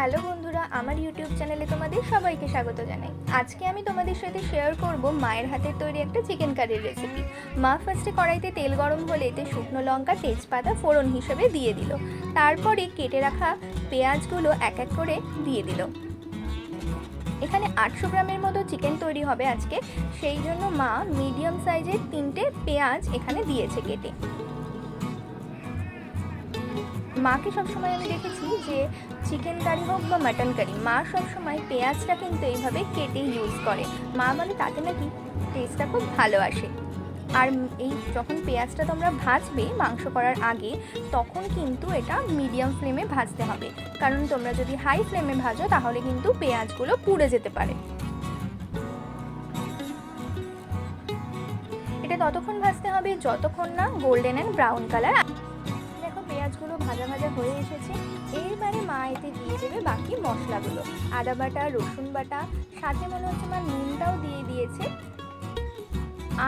Hello বন্ধুরা, আমার YouTube চ্যানেলে তোমাদের সবাইকে স্বাগত জানাই। আজকে আমি তোমাদের সাথে শেয়ার করব মায়ের হাতের তৈরি একটা চিকেন কারির রেসিপি মা ফার্স্টে কড়াইতে তেল গরম হলে এতে শুকনো লঙ্কা, তেজপাতা ফোড়ন হিসেবে দিয়ে দিল। তারপরে কেটে রাখা পেঁয়াজগুলো এক এক করে দিয়ে দিল। এখানে আটশো গ্রামের মতো চিকেন তৈরি হবে আজকে। সেই জন্য মা মিডিয়াম সাইজের তিনটে পেঁয়াজ এখানে দিয়েছে কেটে। মাকে সবসময় আমি দেখেছি যে চিকেন কারি হোক বা মাটন কারি মা সবসময় পেঁয়াজটা কিন্তু এইভাবে কেটে ইউজ করে। মা বলে তাতে নাকি টেস্টটা খুব ভালো আসে। আর এই যখন পেঁয়াজটা তোমরা ভাজবে মাংস করার আগে, তখন কিন্তু এটা মিডিয়াম ফ্লেমে ভাজতে হবে। কারণ তোমরা যদি হাই ফ্লেমে ভাজো, তাহলে কিন্তু পেঁয়াজগুলো পুড়ে যেতে পারে। এটা ততক্ষণ ভাজতে হবে, যতক্ষণ না গোল্ডেন অ্যান্ড ব্রাউন কালার পেঁয়াজগুলো ভাজা ভাজা হয়ে এসেছে, এইবারে মা এতে দিয়ে দেবে বাকি মশলাগুলো। আদা বাটা, রসুন বাটা, সাথে মনে হচ্ছে মা নুনটাও দিয়ে দিয়েছে।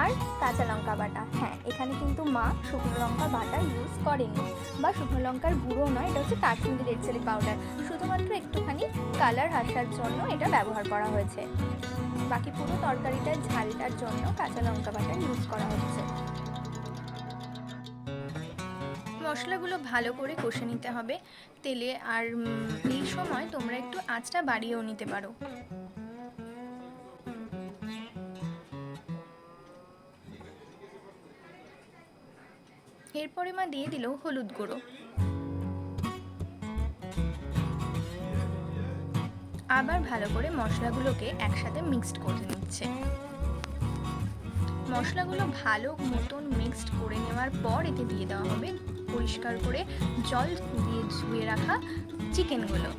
আর কাঁচা লঙ্কা বাটা। হ্যাঁ এখানে কিন্তু মা শুকনো লঙ্কা বাটা ইউজ করেনি। বা শুকনো লঙ্কার গুঁড়ো নয়, এটা হচ্ছে কাশ্মীরি রেড চিলি পাউডার শুধুমাত্র একটুখানি কালার আসার জন্য এটা ব্যবহার করা হয়েছে। বাকি পুরো তরকারিটার ঝালটার জন্য কাঁচা লঙ্কা বাটা ইউজ করা হচ্ছে। মশলাগুলো ভালো করে কষে নিতে হবে তেলে আর এই সময় তোমরা একটু আঁচটা বাড়িয়েও নিতে পারো। এরপরে মা দিয়ে দিল হলুদ গুঁড়ো। আবার ভালো করে মশলাগুলোকে একসাথে মিক্সড করে নিচ্ছে। মশলাগুলো ভালো মতন মিক্সড করে নেওয়ার পর এতে দিয়ে দেওয়া হবে পরিষ্কার করে জল দিয়ে ধুয়ে রাখা চিকেনগুলো।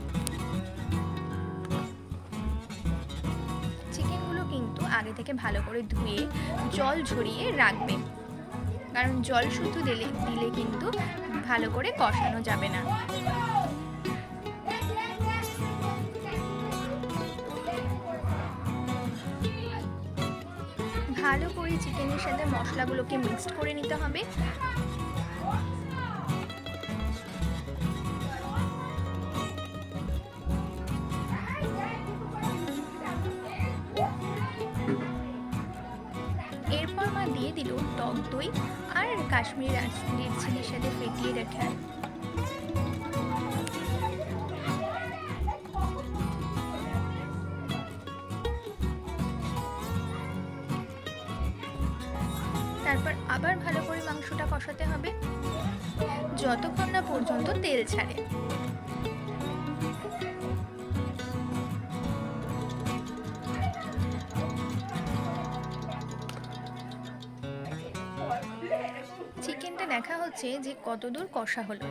চিকেনগুলো কিন্তু আগে থেকে ভালো করে ধুয়ে জল ঝরিয়ে রাখবে। কারণ জল শুধু দিলে দিলে কিন্তু ভালো করে কষানো যাবে না। ভালো করে চিকেনের সাথে মশলাগুলোকে মিক্সড করে নিতে হবে। দিয়ে দিল, টক দই আর কাশ্মীরি রেড চিলির সাথে ফেটিয়ে রাখা। তারপর আবার ভালো করে মাংসটা কষাতে হবে, যতক্ষণ না পর্যন্ত তেল ছাড়ে। চিকেনটা দেখা হচ্ছে যে কতদূর কষা হলো।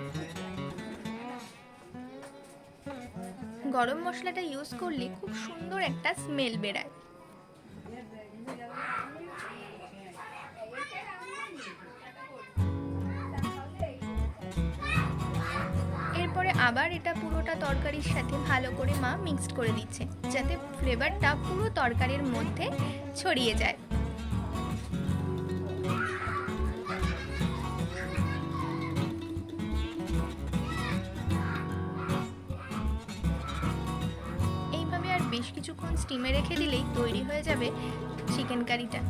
গরম মশলাটা ইউজ করলে খুব সুন্দর একটা স্মেল বেরায়। এরপরে আবার এটা পুরোটা তরকারির সাথে ভালো করে মা মিক্সড করে দিচ্ছে, যাতে ফ্লেভারটা পুরো তরকারির মধ্যে ছড়িয়ে যায়। বেশ কিছুক্ষণ স্টিমে রেখে দিলেই তৈরি হয়ে যাবে চিকেন কারিটা